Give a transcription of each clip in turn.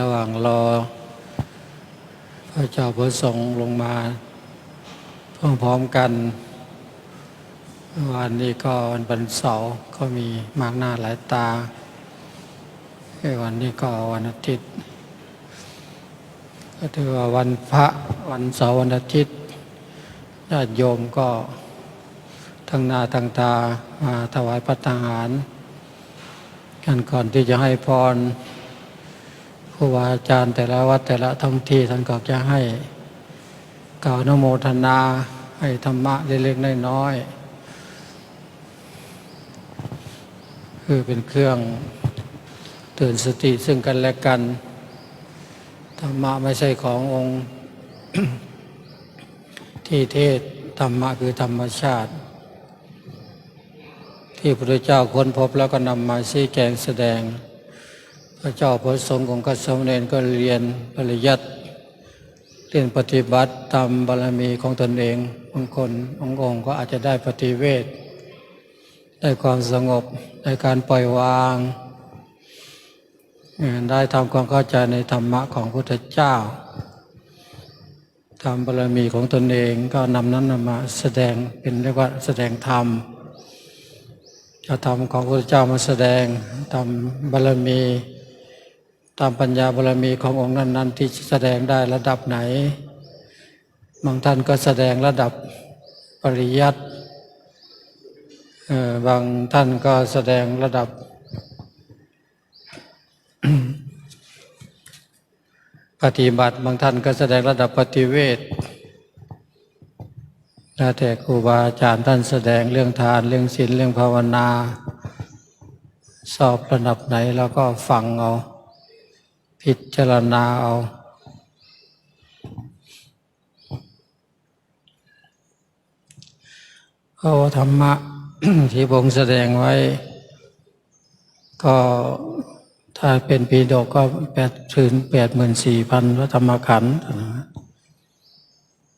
ระหว่างรอ พระเจ้าพระสงฆ์ลงมาพร้อมๆกันวันนี้ก็วันวันเสาร์ก็มีมากหน้าหลายตา วันนี้ก็วันอาทิตย์ ก็ถือว่าวันพระวันเสาร์วันอาทิตย์ญาติโยมก็ทั้งหน้าทั้งตามาถวายพระทหาร กันก่อนที่จะให้พร ครูบาอาจารย์แต่ละวัดแต่ละท้องที่ท่านก็จะให้กล่าวนโมทนา ให้ธรรมะเล็กๆน้อยๆคือเป็นเครื่องเตือนสติซึ่งกันและกัน ธรรมะไม่ใช่ขององค์ที่เทศธรรมะคือธรรมชาติ ที่พระเจ้าค้นพบแล้วก็นำมาชี้แจงแสดง พระเจ้าพระสงฆ์ของกัสมเนรก็เรียนปริยัติเรียนปฏิบัติตามบารมีของตนเองบางคนบางองค์ก็อาจจะได้ปฏิเวทได้ความสงบได้การปล่อยวางได้ทำความเข้าใจในธรรมะของพระพุทธเจ้าทำบารมีของตนเองก็นำนั้นนำมาแสดงเป็นเรียกว่าแสดงธรรมจะทำของพระพุทธเจ้ามาแสดงตามบารมี ตามปัญญาบารมีขององค์นั้น ๆ ที่แสดงได้ระดับไหน บางท่านก็แสดงระดับปริยัติเอ่อบางท่านก็แสดงระดับปฏิบัติบางท่านก็แสดงระดับปฏิเวทแล้วแต่ครูบาอาจารย์ท่านแสดงเรื่องทานเรื่องศีลเรื่องภาวนา สอบระดับไหนแล้วก็ฟังเอา พิจารณาเอาเพราะธรรมะที่พงแสดงไว้ ก็ถ้าเป็นปีดกก็แปดถึงแปดหมื่นสี่พันพระธรรมขันธ์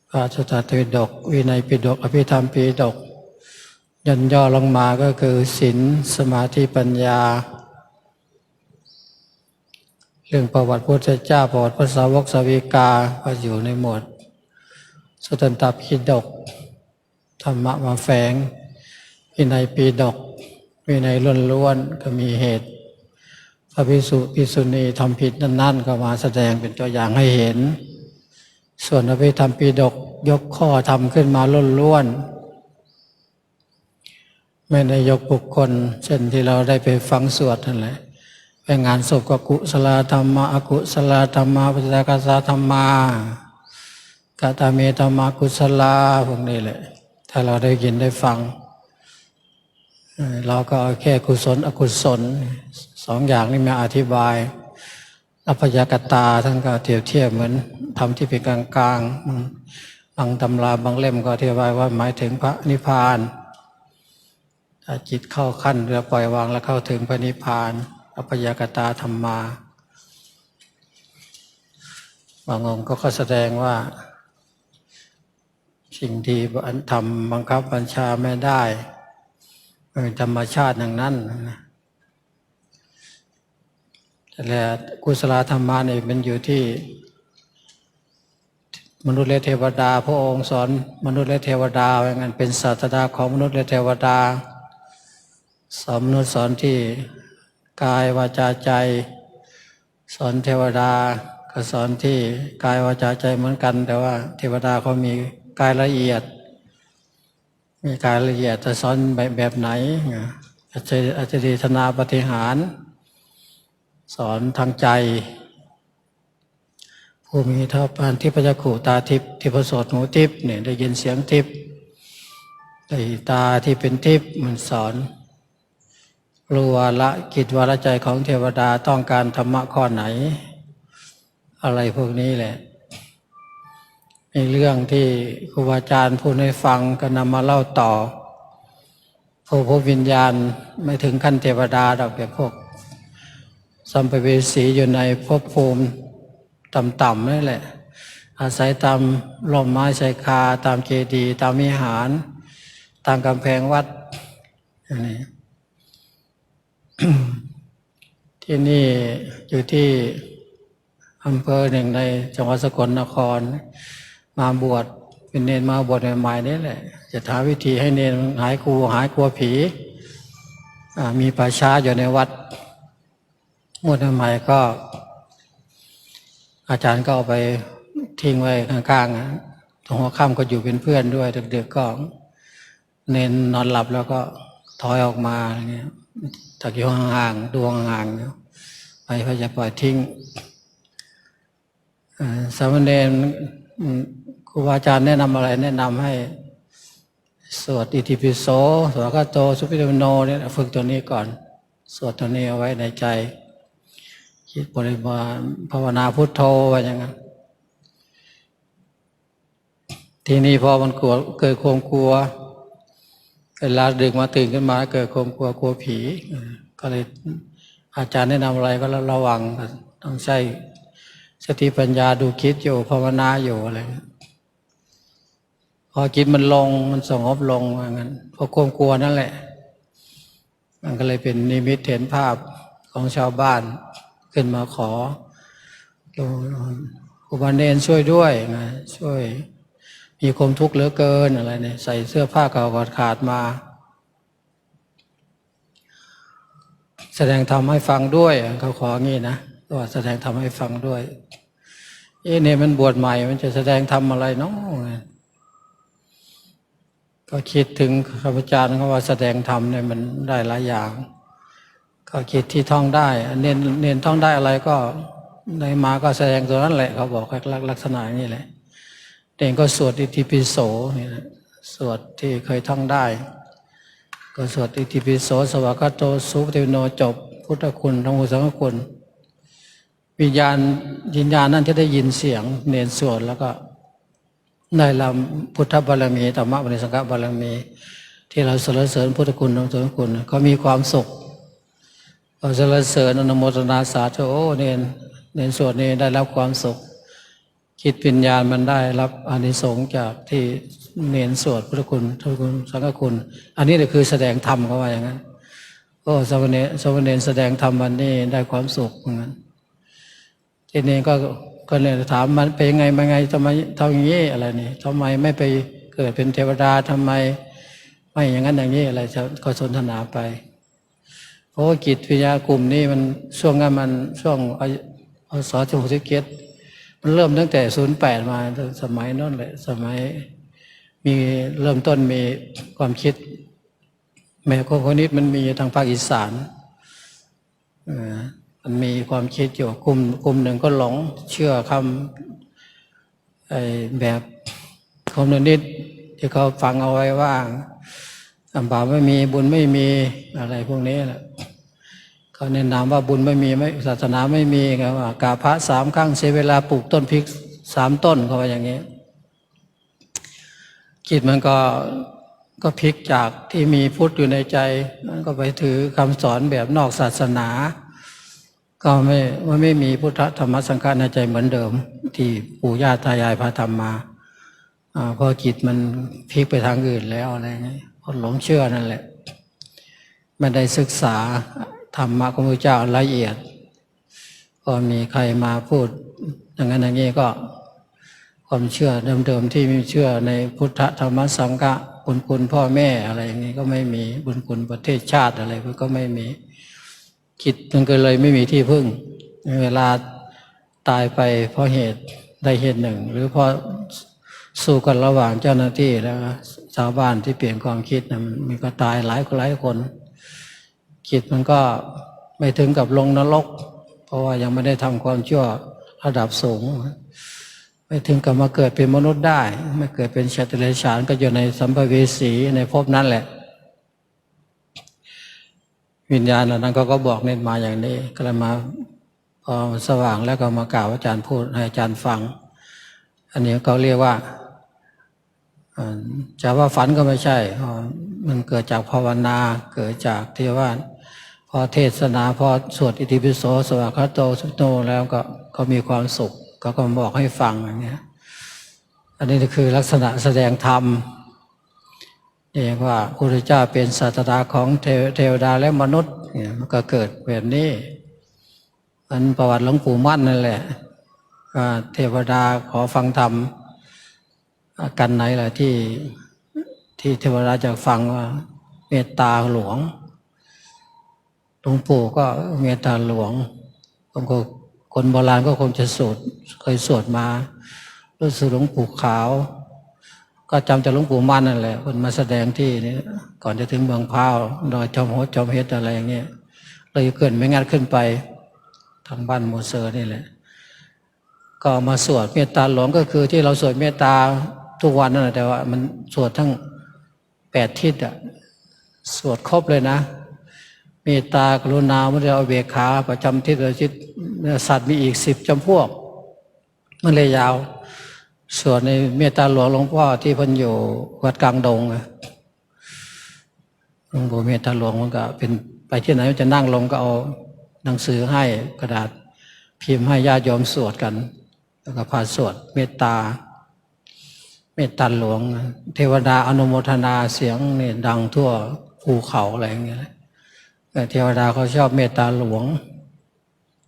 พระชตปิฎกวินัยปิฎกอภิธรรมปิฎกยันย่อลงมาก็คือศีลสมาธิปัญญา เรื่องประวัติพุทธเจ้าประวัติพระสาวกสาวิกาก็อยู่ในหมวดสุตันตปิฎกธรรมะมาแฝงวินัยปิฎกวินัยล้วนก็มีเหตุ พระภิกษุภิกษุณีทำผิดนั่น ๆ ก็มาแสดงเป็นตัวอย่างให้เห็น ส่วนอภิธรรมปีดกยกข้อทำขึ้นมาล้นล้วนไม่ได้ยกบุคคล เช่นที่เราได้ไปฟังสวดนั่นแหละ ไปงานศพก็กุศลธรรมะอกุศลธรรมะปฏิกาสาธรรมากาตาเมธรรมะกุศลาพวกนี้แหละถ้าเราได้ยินได้ฟัง เราก็เอาแค่กุศล อกุศลสองอย่างนี้มาอธิบายอัพยากตาท่านก็เทียบเทียบเหมือนทำที่เป็นกลางกลางบางตำราบางเล่มก็อธิบายว่าหมายถึงพระนิพพานจิตเข้าขั้นเรือปล่อยวางแล้วเข้าถึงพระนิพพาน อัพยากตาธรรมา บางองค์ก็แสดงว่า สิ่งที่ทำบังคับบัญชาไม่ได้เป็นธรรมชาติอย่างนั้นนะแต่กุศลธรรมะเนี่มันอยู่ที่ มนุษย์และเทวดา พระองค์สอนมนุษย์และเทวดาว่างั้นเป็นศาสดาของมนุษย์และเทวดาสอนมนุษย์สอนที่ กายวาจาใจ สอนเทวดาก็สอนที่กายวาจาใจเหมือนกัน แต่ว่าเทวดาเขามีกายละเอียด มีกายละเอียดจะสอนแบบแบบไหนอาจจะอาจจะดีธนาปฏิหาร สอนทางใจ ผู้มีเท่าปานที่พจักขุตาทิพย์ที่ประสดหูทิพย์เนี่ยได้ยินเสียงทิพย์ได้ตาที่เป็นทิพย์มันสอน รู้วาละกิจวาละใจของเทวดาต้องการธรรมะข้อไหน อะไรพวกนี้แหละในเรื่องที่ครูบาอาจารย์พูดให้ฟังก็นำมาเล่าต่อพวกพวกวิญญาณไม่ถึงขั้นเทวดาดอกแบบพวก สัมภเวสีอยู่ในภพภูมิต่ำๆนั่นแหละ อาศัยตามร่มไม้ชายคา ตามเจดีย์ตามวิหาร ตามกำแพงวัดอย่างนี้ ที่นี่อยู่ที่อำเภอหนึ่งในจังหวัดสกลนคร มาบวชเป็นเนนมาบวชใหม่ๆนี่แหละ จะหาวิธีให้เนนหายกลัวหายกลัวผีมีป่าช้าอยู่ในวัดบวชใหม่ก็ อาจารย์ก็เอาไปทิ้งไว้ข้างๆตรงหัวค่ำก็อยู่เป็นเพื่อนด้วยดึกๆก็เนนนอนหลับแล้วก็ถอยออกมาอะไรเงี้ย จากอยู่ห่างๆดวงห่างไปพื่อจะปล่อยทิ้งสามเณรครูบาอาจารย์แนะนำอะไร แนะนำให้สวดอิติปิโสสวดกโตสุปิโตโนเนี่ยฝึกตัวนี้ก่อน สวดตัวนี้เอาไว้ในใจคิดบริบาภาวนาพุทโธไว้อย่างนั้นทีนี้พอมันกลัวเกิดความกลัว เวลาดึกมาตื่นขึ้นมาเกิดความกลัวกลัวผี ก็เลยอาจารย์แนะนำอะไรก็ระวังต้องใช้สติปัญญาดูคิดอยู่ภาวนาอยู่อะไรพอจิตมันลงมันสงบลงว่างั้นเพราะความกลัวนั่นแหละ มันก็เลยเป็นนิมิตเห็นภาพของชาวบ้านขึ้นมาขอครูบาเนนช่วยด้วยนะช่วย มีความทุกข์เหลือเกินอะไรเนี่ยใส่เสื้อผ้าเก่าขาดขาดมา แสดงธรรมให้ฟังด้วยเขาของี้นะว่าแสดงธรรมให้ฟังด้วย เอ๊ะเนี่ยมันบวชใหม่ มันจะแสดงธรรมอะไรเนาะก็คิดถึงข้าพเจ้าเขาว่าแสดงธรรมเนี่ยมันได้หลายอย่างก็คิดที่ท่องได้เน้นเน้นท่องได้อะไรก็ได้มาก็แสดงตัวนั้นแหละเขาบอกลักษณะอย่างนี้แหละ เองก็สวดอิติปิโสนี่นะสวดที่เคยท่องได้ ก็สวดอิติปิโส สวากาโตสุปฏิโนจบ พุทธคุณธรรมสังฆคุณ วิญญาณวิญญาณนั่นที่ได้ยินเสียงเนนสวดแล้วก็ได้ลำพุทธบารมีธรรมะบริสังฆบารมี ที่เราสรรเสริญพุทธคุณธรรมสังฆคุณก็มีความสุขเราสรรเสริญอนโมทนาสาธุโอ้เนนเนนสวดนี้ได้รับความสุข คิดปัญญาณมันได้รับอานิสงส์จากที่เน้นสวดพุทธคุณทุคุณสังฆคุณ อันนี้เลยคือแสดงธรรมเขาว่าอย่างนั้นโอ้สวเนสวเนนแสดงธรรมวันนี้ได้ความสุขเหมือนกันทีนี้ก็ก็เลยถามมันเป็นยังไงมาไงทำไมทำอย่างนี้อะไรนี่ทำไมไม่ไปเกิดเป็นเทวดาทำไม ไม่อย่างนั้นอย่างนี้อะไรก็สนทนาไปเพราะกิจวิทยากลุ่มนี้มันช่วงนั้นมันช่วงอสอที่หกสิบเจ็ด มันเริ่มตั้งแต่ศูนย์แปดมาสมัยนั่นแหละ สมัยมีเริ่มต้นมีความคิด แม้คนคนนี้มันมีทางภาคอีสานมันมีความคิดอยู่กลุ่มกลุ่มหนึ่งก็หลงเชื่อคำไอ้แบบคอมมิวนิสต์ที่เขาฟังเอาไว้ว่าอัมบาปไม่มีบุญไม่มีอะไรพวกนี้แหละ เขาแนะนำว่าบุญไม่มีไม่ศาสนาไม่มีครับว่ากาพระสามครั้งเสียเวลาปลูกต้นพริกสามต้นเขาว่าอย่างนี้จิตมันก็ก็พลิกจากที่มีพุทธอยู่ในใจมันก็ไปถือคำสอนแบบนอกศาสนา ก็ไม่ว่าไม่มีพุทธธรรมสังฆาในใจเหมือนเดิม ที่ปู่ย่าตายายพาทำมาอาพอจิตมันพลิกไปทางอื่นแล้วอะไรเงี้ยหลงเชื่อนั่นแหละไม่ได้ศึกษา ธรรมะของพระเจ้าละเอียด ก็มีใครมาพูดอย่างนั้นอย่างนี้ก็ความเชื่อเดิมๆที่มีเชื่อในพุทธธรรมสังฆะบุญคุณพ่อแม่อะไรอย่างนี้ก็ไม่มีบุญคุณประเทศชาติอะไรก็ไม่มีคิดมันก็เลยไม่มีที่พึ่ง เวลาตายไปเพราะเหตุใดเหตุหนึ่ง หรือเพราะสู้กันระหว่างเจ้าหน้าที่แล้วชาวบ้านที่เปลี่ยนความคิดนะมันก็ตายหลายหลายคน จิตมันก็ไม่ถึงกับลงนรก เพราะว่ายังไม่ได้ทำความชั่วระดับสูง ไม่ถึงกับมาเกิดเป็นมนุษย์ได้ ไม่เกิดเป็นชาติเลฉานก็อยู่ในสัมภเวสีในภพนั้นแหละ วิญญาณนั้นก็ก็บอกเน้นมาอย่างนี้ ก็เลยมาพอสว่างแล้วก็มากล่าวอาจารย์พูดให้อาจารย์ฟัง อันนี้เขาเรียกว่าจะว่าฝันก็ไม่ใช่ มันเกิดจากภาวนา เกิดจากที่ว่า พอเทศนาพอสวดอิติปิโสสวากขาโตสุโตแล้วก็ก็มีความสุขก็ก็บอกให้ฟังอย่างเงี้ยอันนี้คือลักษณะแสดงธรรมเรียกว่าพระพุทธเจ้าเป็นศาสดาของเทวดาและมนุษย์เนี่ยมันก็เกิดแบบนี้มันประวัติหลวงปู่มั่นนั่นแหละเทวดาขอฟังธรรมกันไหนล่ะที่ที่เทวดาจะฟังว่าเมตตาหลวง ลวงปู่ก็เมตตาหลวงผมก็คนโบราณก็คงจะสวดเคยสวดมารู้สึกหลวงปู่ขาว ก็จำจากหลวงปู่มั่นนั่นแหละคนมาแสดงที่นี่ก่อนจะถึงเมืองพาวดอยจอมโหดจอมเฮ็ดอะไรอย่างเงี้ยเลยเกินไม่งัดขึ้นไปทางบ้านโมเซอร์นี่แหละ ก็มาสวดเมตตาหลวงก็คือที่เราสวดเมตตาทุกวันนั่นแหละแต่ว่า มันสวดทั้งแปดทิศอะสวดครบเลยนะ เมตตากรุณามุทิตาอุเบกขาประจำทิศจิตสัตว์มีอีกสิบจำพวก มันเลยยาว ส่วนในเมตตาหลวงหลวงพ่อที่พันอยู่วัดกลางดงหลวงปู่เมตตาหลวงมันก็เป็นไปที่ไหนมันจะนั่งลงก็เอาหนังสือให้กระดาษพิมพ์ให้ญาติโยมสวดกัน แล้วก็พาสวดเมตตา เมตตาหลวง เทวดาอนุโมทนาเสียงนี่ดังทั่วภูเขาอะไรอย่างเงี้ย แต่เทวดาเขาชอบเมตตาหลวง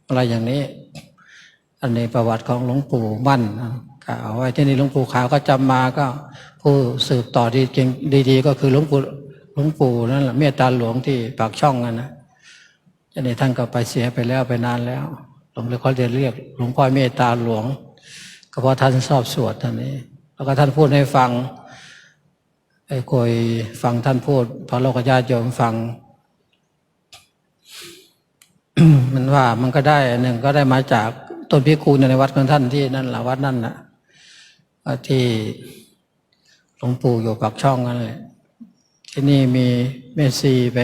อะไรอย่างนี้ อันนี้ประวัติของหลวงปู่มั่นกล่าวไว้ที่นี่หลวงปู่ขาวก็จำมาก็ ผู้สืบต่อดีเก่งดี ๆ ก็คือหลวงปู่หลวงปู่นั่นแหละเมตตาหลวงที่ปากช่องนั่นนะอันนี้ท่านก็ไปเสียไปแล้วไปนานแล้วหลวงเลยเขาเรียนเรียกหลวงพ่อเมตตาหลวง ก็เพราะท่านชอบสวดท่านนี้ แล้วก็ท่านพูดให้ฟังไอ้คอยฟังท่านพูดพระโลกญาติโยมฟัง มันว่ามันก็ได้หนึ่งก็ได้มาจากต้นพิคูลในวัดของท่านที่นั่นแหละวัดนั่นนะที่หลวงปู่อยู่ปากช่องนั่นแหละที่นี่มีเมสซีไป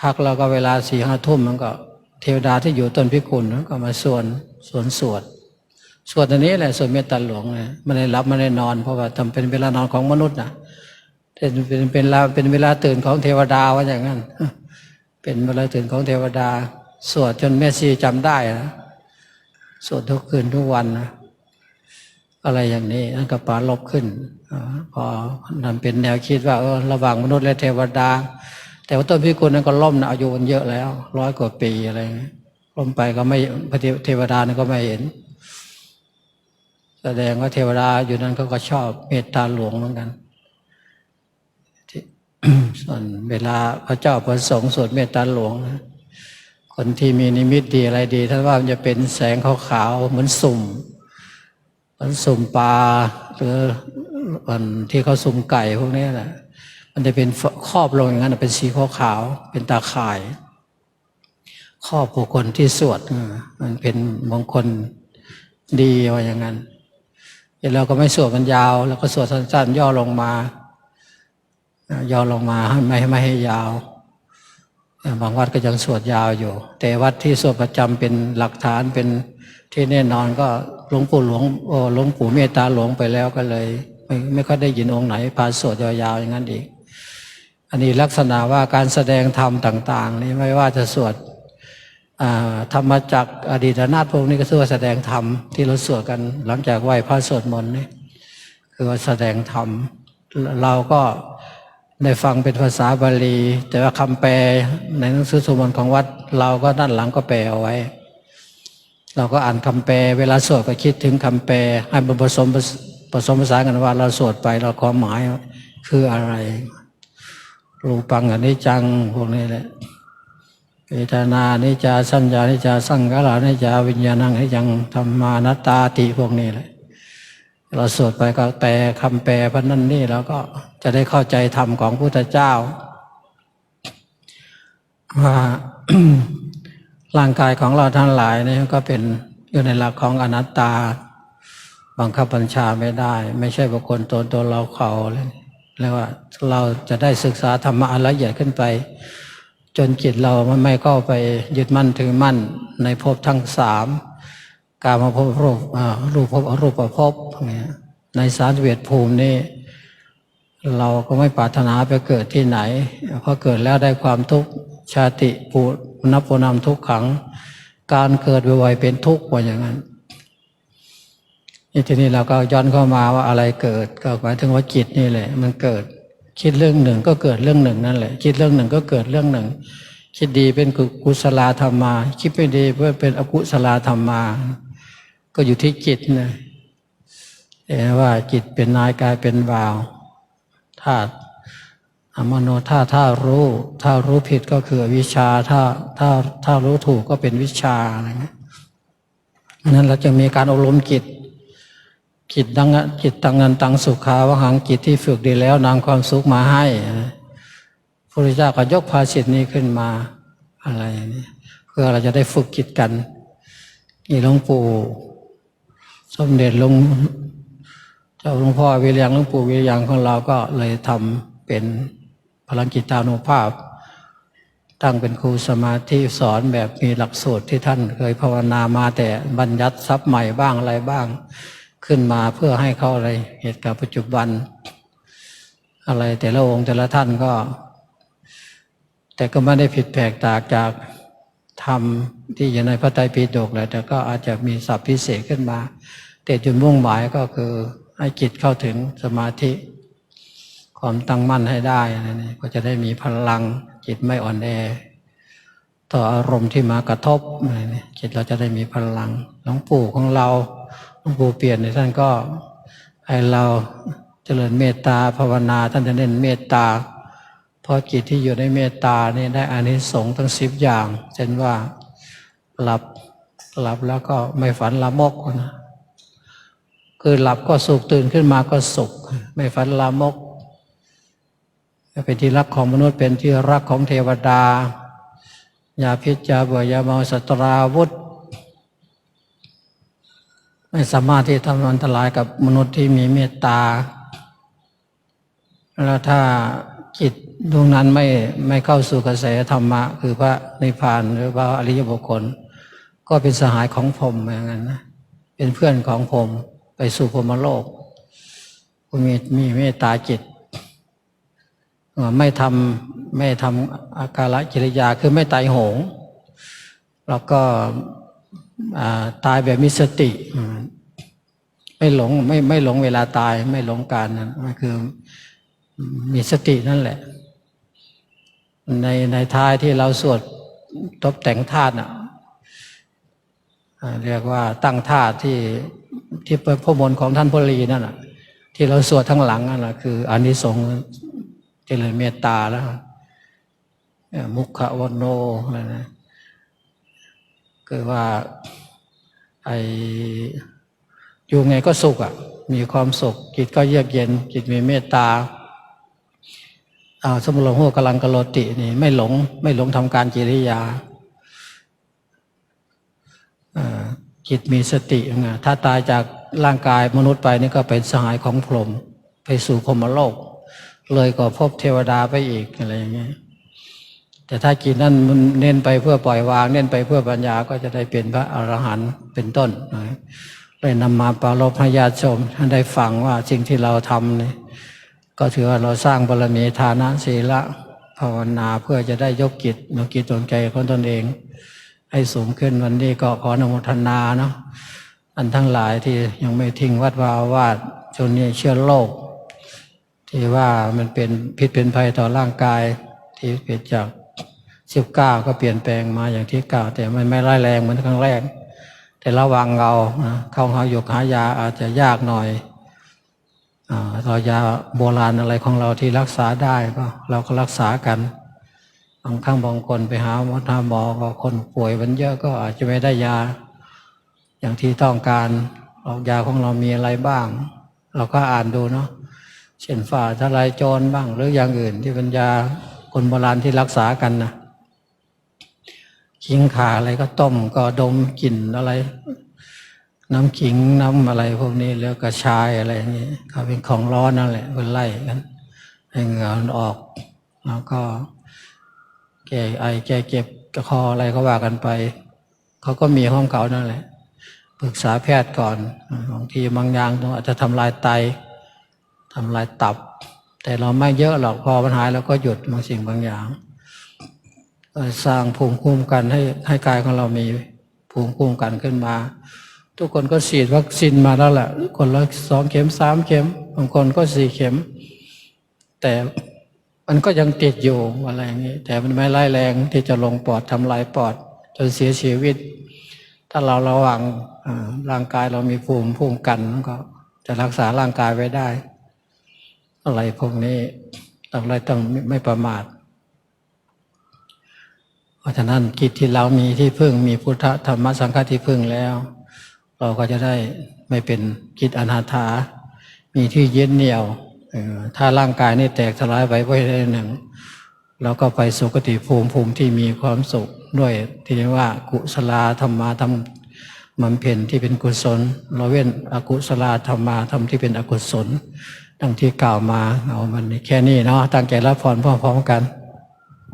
พักแล้วก็เวลาสี่ห้าทุ่มมันก็ เทวดาที่อยู่ต้นพิกุลก็มาสวนสวนสวด สวดอันนี้แหละสวดเมตตาหลวงเนี่ยไม่ได้รับไม่ได้นอน เพราะว่าทำเป็นเวลานอนของมนุษย์นะเป็นเป็นเวลาเป็นเวลาตื่นของเทวดาว่าอย่างนั้น เป็นเวลาตื่นของเทวดา สวดจนแม่ชีจำได้นะสวดทุกคืนทุกวันนะอะไรอย่างนี้นั่นก็ปาลบขึ้นอาพอนั่นเป็นแนวคิดว่าเออระหว่างมนุษย์และเทวดา แต่ว่าต้นพิกุลนั้นก็ล่มนะอายุมันเยอะแล้วร้อยกว่าปีอะไรนี้ล่มไปก็ไม่พระเทวดานั้นก็ไม่เห็น แสดงว่าเทวดาอยู่นั้นเขาก็ชอบเมตตาหลวงเหมือนกัน ส่วนเวลาพระเจ้าประสงค์สวดเมตตาหลวงนะคนที่มีนิมิตดีอะไรดีท่านว่ามันจะเป็นแสงขาวๆเหมือนสุ่มเหมือนสุ่มปลาหรือวันที่เขาสุ่มไก่พวกนี้แหละมันจะเป็นครอบลงอย่างนั้นเป็นสีขาวๆเป็นตาข่ายครอบบุคคลที่สวดมันเป็นมงคลดีว่าอย่างนั้นเราก็ไม่สวดมันยาว แล้วก็สวดสั้นๆย่อลงมา อ่าย่อลงมาให้ไม่ไม่ให้ยาว บางวัดก็ยังสวดยาวอยู่ แต่วัดที่สวดประจำเป็นหลักฐานเป็นที่แน่นอนก็หลวงปู่หลวงโอ้หลวงปู่เมตตาหลวงไปแล้วก็เลย ไม่ไม่ค่อยได้ยินองค์ไหนพาสวดยาวๆอย่างนั้นอีก อันนี้ลักษณะว่าการแสดงธรรมต่าง ๆ นี่ไม่ว่าจะสวดอ่าธรรมจักอดีตนาถพวกนี้ก็คือว่าแสดงธรรมที่เราสวดกันหลังจากไหว้พระสวดมนต์นี่คือว่าแสดงธรรมเราก็ ได้ฟังเป็นภาษาบาลี แต่ว่าคำแปลในหนังสือสวดมนต์ของวัด เราก็ด้านหลังก็แปลเอาไว้ เราก็อ่านคำแปล เวลาสวดก็คิดถึงคำแปล ให้มันผสมผสมผสากันว่า เราสวดไปเราความหมายคืออะไร รูปังอนิจจังพวกนี้แหละเวทนานิจาสัญญานิจาสังขารานิจาวิญญาณังอนิจจังธรรมานัตตาติพวกนี้แหละ เราสวดไปก็แปลคำแปลพันนั่นนี่เราก็จะได้เข้าใจธรรมของพุทธเจ้า ว่าร่างกายของเราทั้งหลายนี่ก็เป็นอยู่ในหลักของอนัตตา บังคับบัญชาไม่ได้ ไม่ใช่บุคคลตนตัวเราเขาเลยเรียกว่าเราจะได้ศึกษาธรรมะละเอียดขึ้นไป จนจิตเรามันไม่เข้าไปยึดมั่นถือมั่นในภพทั้งสาม กามาภพรูปรูปภพอรูปภพเนี่ยในสารเวทภูมินี่เราก็ไม่ปรารถนาไปเกิดที่ไหนเพราะเกิดแล้วได้ความทุกข์ชาติปุนับปุนามทุกขัง การเกิดบ่อยๆเป็นทุกข์ว่าอย่างนั้นทีนี้เราก็ย้อนเข้ามาว่าอะไรเกิด ก็หมายถึงว่าจิตนี่แหละ มันเกิด คิดเรื่องหนึ่งก็เกิดเรื่องหนึ่งนั่นแหละ คิดเรื่องหนึ่งก็เกิดเรื่องหนึ่ง คิดดีเป็นกุศลธรรมา คิดไม่ดีเพื่อเป็นอกุศลธรรมา ก็อยู่ที่จิตนะแต่ว่าจิตเป็นนายกายเป็นบ่าวธาตุอมโนธาถ้ารู้ถ้ารู้ผิดก็คือวิชาถ้าถ้าถ้ารู้ถูกก็เป็นวิชาอะไรเงี้ยนั้นเราจะมีการอบรมจิตจิตดังจิตตังเงินตังสุขาวหังจิตที่ฝึกดีแล้วนำความสุขมาให้พระพุทธเจ้าก็ยกภาสิทธินี้ขึ้นมาอะไรนี้เพื่อเราจะได้ฝึกจิตกันนี่หลวงปู่ สมเด็จหลวงเจ้าหลวงพ่อวิเลียงหลวงปู่วิเลียงของเราก็เลยทำเป็นพลังกิตานุภาพ ตั้งเป็นครูสมาธิสอนแบบมีหลักสูตรที่ท่านเคยภาวนามาแต่บัญญัติทรัพย์ใหม่บ้างอะไรบ้าง ขึ้นมาเพื่อให้เข้าอะไรเหตุการณ์ปัจจุบัน อะไรแต่ละองค์แต่ละท่านก็ แต่ก็ไม่ได้ผิดแปลกตางจากธรรมที่อยู่ในพระไตรปิฎกแหละแต่ก็อาจจะมีศัพท์พิเศษขึ้นมา แต่จุดมุ่งหมายก็คือให้จิตเข้าถึงสมาธิ ความตั้งมั่นให้ได้นี่ก็จะได้มีพลังจิตไม่อ่อนแอ ต่ออารมณ์ที่มากระทบนี่จิตเราจะได้มีพลังหลวงปู่ของเราหลวงปู่เปลี่ยนในท่านก็ให้เราเจริญเมตตาภาวนาท่านจะเน้นเมตตาเพราะจิตที่อยู่ในเมตตานี่ได้อานิสงส์ทั้งสิบอย่าง เช่นว่าหลับหลับแล้วก็ไม่ฝันละมกนะ คือหลับก็สุขตื่นขึ้นมาก็สุข ไม่ฝันละมก เป็นที่รักของมนุษย์เป็นที่รักของเทวดา อย่าพิจารเบื่อย่าเมาสตราวุธ ไม่สามารถที่ทำอันตรายกับมนุษย์ที่มีเมตตา แล้วถ้าจิตดวงนั้นไม่ไม่เข้าสู่กระแสธรรมะ คือพระนิพพานหรือพระอริยบุคคล ก็เป็นสหายของผมอย่างนั้นนะเป็นเพื่อนของผม ไปสู่พรมโลกผู้มีมีเมตตาจิต ไม่ทำไม่ทำอาการกิริยาคือไม่ตายโหง แล้วก็ตายแบบมีสติ ไม่หลงไม่ไม่หลงเวลาตายไม่หลงการนั้นคือมีสตินั่นแหละ ในในท้ายที่เราสวดตบแต่งธาตุน่ะอ่าเรียกว่าตั้งธาตุที่ ที่เป็นพระมนต์ของท่านพลีนั่นน่ะที่เราสวดทั้งหลังนั่นแหะคืออานิสงส์เจริญเมตตาแล้วมุขวันโนอะไรนะคือว่าไออยู่ไงก็สุขอะ มีความสุขจิตก็เยือกเย็น จิตมีเมตตาอ่าสมุหลหัวกำลังกโลตินี่ไม่หลง ไม่หลงทำการกิริยาอ่า จิตมีสติไงถ้าตายจากร่างกายมนุษย์ไปนี่ก็เป็นสหายของพรหมไปสู่พรหมโลก เลยก็พบเทวดาไปอีกอะไรอย่างเงี้ยแต่ถ้าจิตนั้นมันเน้นไปเพื่อปล่อยวาง เน้นไปเพื่อปัญญาก็จะได้เป็นพระอรหันต์เป็นต้นนะเลยนำมาปารภให้ญาติชมท่านได้ฟังว่าสิ่งที่เราทำนี่ก็ถือว่าเราสร้างบารมีทานะศีละภาวนาเพื่อจะได้ยกจิตยกจิตตนใจของตนเอง ให้สูงขึ้นวันนี้ก็ขออนุโมทนาเนาะอันทั้งหลายที่ยังไม่ทิ้งวัดวาวาสจนนี้เชื่อโลก ที่ว่ามันเป็นพิษเป็นภัยต่อร่างกาย ที่เปลี่ยนจากสิบเก้าก็เปลี่ยนแปลงมาอย่างที่เก้าว แต่มันไม่ร้ายแรงเหมือนครั้งแรก แต่ระวังเรานะเข้าหาหยกหายาอาจจะยากหน่อยอาเรายาโบราณอะไรของเราที่รักษาได้ก็เราก็รักษากัน บางครั้งบางคนไปหาหมอหาหมอก็คนป่วยมันเยอะก็อาจจะไม่ได้ยา อย่างที่ต้องการเรายาของเรามีอะไรบ้าง เราก็อ่านดูเนาะเช่นฝ่าทลายโจรบ้าง หรืออย่างอื่นที่เป็นยาคนโบราณที่รักษากันนะขิงขาอะไรก็ต้มก็ดมกลิ่นอะไร น้ำขิงน้ำอะไรพวกนี้แล้วกระชายอะไรอย่างนี้ก็เป็นของร้อนนั่นแหละเป็นไล่กันให้เหงื่อออก แล้วก็ แก้ไอแก้เจ็บกระคออะไรก็ว่ากันไป เขาก็มีห้องเขานั่นแหละปรึกษาแพทย์ก่อนบางทีบางอย่างอาจจะทำลายไตทำลายตับ แต่เราไม่เยอะหรอกพอปัญหายเราก็หยุดบางสิ่งบางอย่างสร้างภูมิคุ้มกันให้ให้กายของเรามีภูมิคุ้มกันขึ้นมา ทุกคนก็ฉีดวัคซีนมาแล้วแหละคนละสองเข็มสามเข็มบางคนก็สี่เข็ม แต่ มันก็ยังติดอยู่อะไรอย่างนี้ แต่มันไม่ร้ายแรงที่จะลงปอดทำลายปอดจนเสียชีวิต ถ้าเราระวังร่างกายเรามีภูมิภูมิกันก็จะรักษาร่างกายไว้ได้ อะไรพวกนี้ต้องอะไรต้องไม่ไม่ประมาท เพราะฉะนั้นกิจที่เรามีที่พึ่งมีพุทธธรรมสังฆที่พึ่งแล้ว เราก็จะได้ไม่เป็นกิจอนาถา มีที่เยึดเหนี่ยว ถ้าร่างกายนี่แตกสลายไปไว้ได้หนึ่งเราก็ไปสุคติภูมิภูมิที่มีความสุขด้วยที่เรียกว่ากุศลาธรรมาธรรมมันเพ็ญที่เป็นกุศลเราเว้นอกุศลาธรรมาธรรมที่เป็นอกุศลดังที่กล่าวมาเอามันแค่นี้เนาะตั้งใจรับพรพร้อมๆกัน